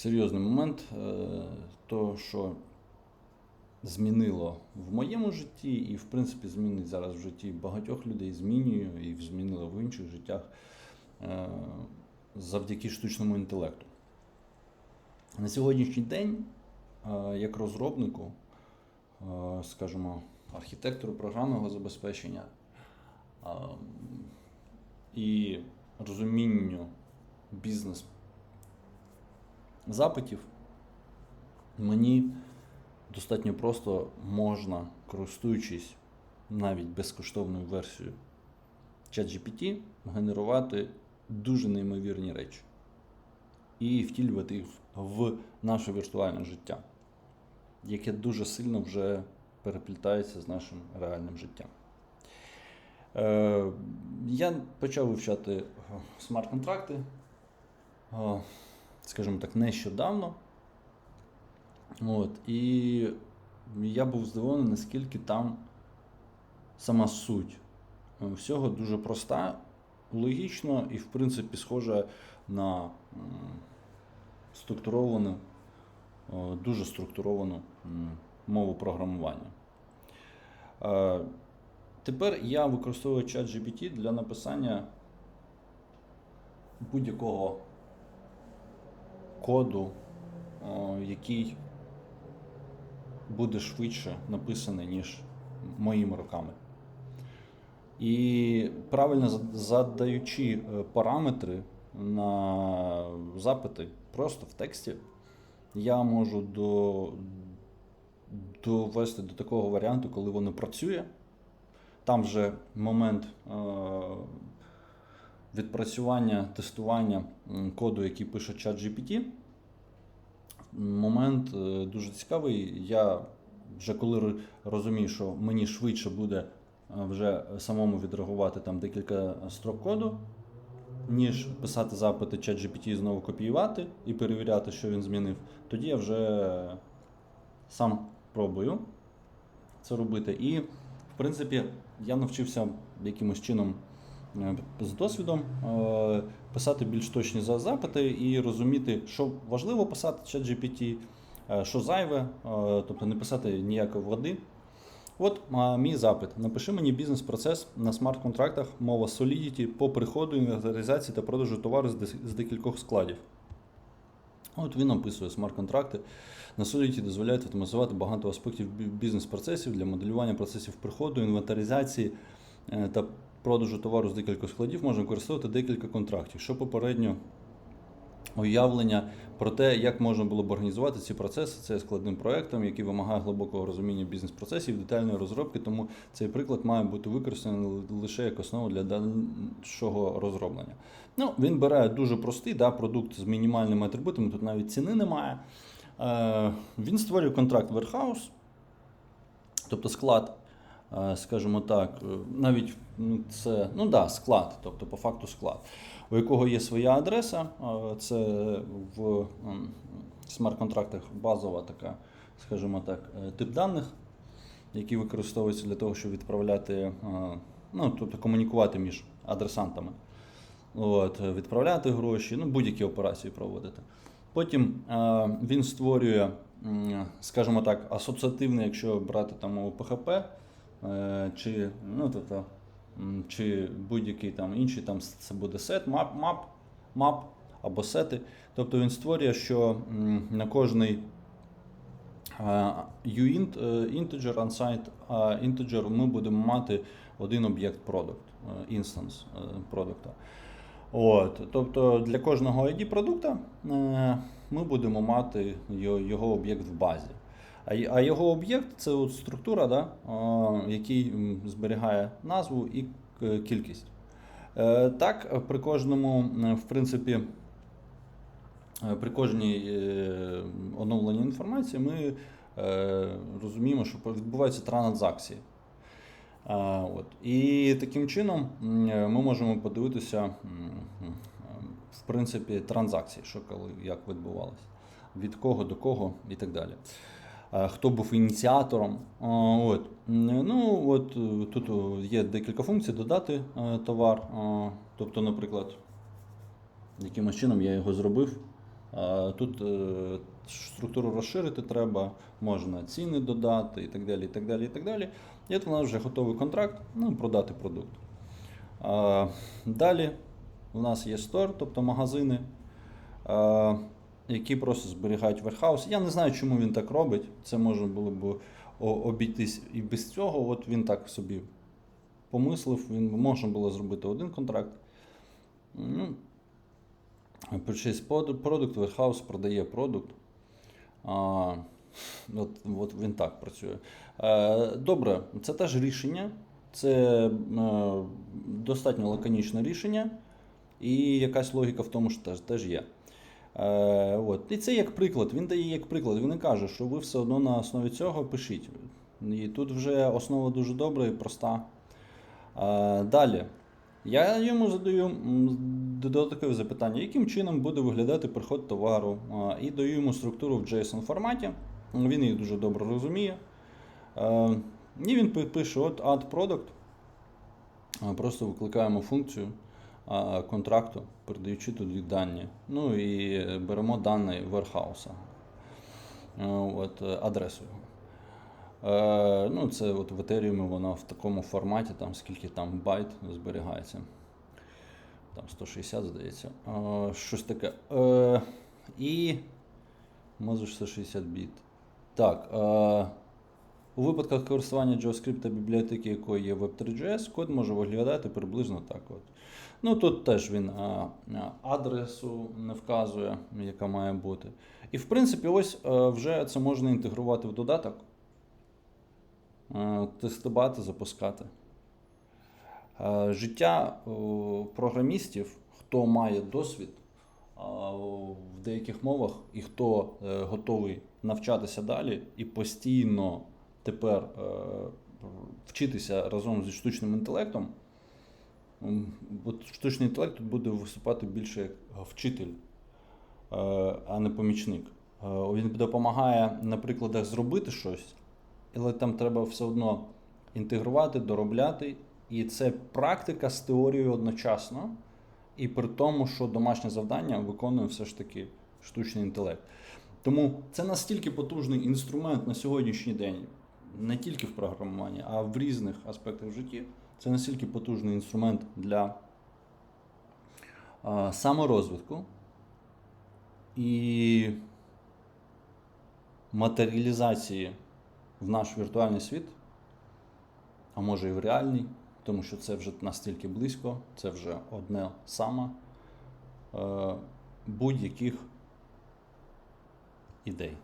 серйозний момент, е, то, що змінило в моєму житті, і, в принципі, змінить зараз в житті багатьох людей, змінює і змінило в інших життях е, завдяки штучному інтелекту. На сьогоднішній день, е, як розробнику, скажімо, архітектору програмного забезпечення і розумінню бізнес запитів, мені достатньо просто можна, користуючись навіть безкоштовною версією ChatGPT, генерувати дуже неймовірні речі і втілювати їх в наше віртуальне життя, яке дуже сильно вже переплітається з нашим реальним життям. Е, я почав вивчати е, смарт-контракти, е, скажімо так, нещодавно. От, і я був здивований, наскільки там сама суть е, всього дуже проста, логічно і, в принципі, схожа на структуровану, е, дуже структуровану мову програмування. Е, Тепер я використовую чат GPT для написання будь-якого коду, який буде швидше написаний, ніж моїми руками. І правильно задаючи е, параметри на запити просто в тексті, я можу до, довести до такого варіанту, коли воно працює. Там вже момент е, відпрацювання, тестування коду, який пише ChatGPT. Момент е, дуже цікавий. Я вже коли розумію, що мені швидше буде е, вже самому відреагувати там декілька строк коду, ніж писати запити ChatGPT і знову копіювати і перевіряти, що він змінив, тоді я вже сам пробую це робити. І, в принципі, я навчився якимось чином з досвідом е, писати більш точні запити і розуміти, що важливо писати чат GPT, е, що зайве, е, тобто не писати ніякої води. От мій запит. Напиши мені бізнес-процес на смарт-контрактах, мова Solidity по приходу, інвентаризації та продажу товару з декількох складів. От він описує смарт-контракти. На Solidity дозволяють автоматизувати багато аспектів бізнес-процесів для моделювання процесів приходу, інвентаризації е, та продажу товару з декількох складів можна використовувати декілька контрактів, що попередньо уявлення про те, як можна було б організувати ці процеси. Це складним проектом, який вимагає глибокого розуміння бізнес-процесів, детальної розробки. Тому цей приклад має бути використаний лише як основа для дальшого розроблення. Ну, він бере дуже простий да, продукт з мінімальними атрибутами, тут навіть ціни немає. Е, він створює контракт Warehouse, тобто склад, скажімо так, е, навіть це ну да, склад, тобто по факту склад, у якого є своя адреса. е, Це в смарт-контрактах базова така, скажімо так, е, тип даних, який використовується для того, щоб відправляти, е, ну, тобто комунікувати між адресантами. От, е, відправляти гроші, ну, будь-які операції проводити. Потім е, він створює, скажімо так, асоціативний, якщо брати там е, чи, ну, тобто, чи будь-який там інший, там це буде сет, мап, мап, мап або сети. Тобто він створює, що на кожний е, uint, е, integer, unsigned е, integer ми будемо мати один об'єкт продукт, інстанс продукта. От, тобто для кожного ID продукта е, ми будемо мати його об'єкт в базі. А, його об'єкт це от структура, да, е, який зберігає назву і кількість. Е, так, е, при кожному, е, в принципі, е, при кожній е, оновленні інформації ми е, розуміємо, що відбуваються транзакції. От. І таким чином е, ми можемо подивитися, в принципі, транзакції, що коли як відбувалося, від кого до кого і так далі. А, Хто був ініціатором. От. Ну, от е, тут є декілька функцій додати е, товар. Тобто, наприклад, якимось чином я його зробив. Тут е, структуру розширити треба, можна ціни додати і так далі. І так далі, і так далі. І от у нас вже готовий контракт, ну, продати продукт. Далі у нас є стор, тобто магазини, які просто зберігають warehouse. Я не знаю, чому він так робить. Це можна було б обійтись і без цього. От він так собі помислив, він можна було зробити один контракт. Ну, Purchase product, warehouse продає продукт. А, от, от він так працює. Е, добре, це теж рішення. Це е, достатньо лаконічне рішення, і якась логіка в тому що теж, теж є. Е, от. І це як приклад. Він дає як приклад. Він не каже, що ви все одно на основі цього пишіть. І тут вже основа дуже добра і проста. Е, далі. Я йому задаю додаткове запитання, яким чином буде виглядати приход товару, А, і даю йому структуру в JSON форматі. Він її дуже добре розуміє. Е, І він пише: от add product. Просто викликаємо функцію контракту, передаючи туди дані. Ну і беремо дані warehouse, Е, от, адресу його. Е, ну, це от в Ethereum воно в такому форматі, там скільки там байт зберігається. Там 160, здається. Е, щось таке. І. Може 160 біт. Так. У випадках користування JavaScript бібліотеки, якої є Web3.js, код може виглядати приблизно так. От. Ну тут теж він а, адресу не вказує, яка має бути. І в принципі, ось е, вже це можна інтегрувати в додаток, е, тестувати, запускати. Е, Життя програмістів, хто має досвід в деяких мовах і хто готовий навчатися далі і постійно тепер е, вчитися разом зі штучним інтелектом. От штучний інтелект тут буде виступати більше як вчитель, е, а не помічник. Е, Він допомагає на прикладах зробити щось, але там треба все одно інтегрувати, доробляти. І це практика з теорією одночасно, і при тому, що домашнє завдання виконує все ж таки штучний інтелект. Тому це настільки потужний інструмент на сьогоднішній день, не тільки в програмуванні, а в різних аспектах в житті. Це настільки потужний інструмент для саморозвитку і матеріалізації в наш віртуальний світ, а може і в реальний, тому що це вже настільки близько, це вже одне саме е, будь-яких ідей.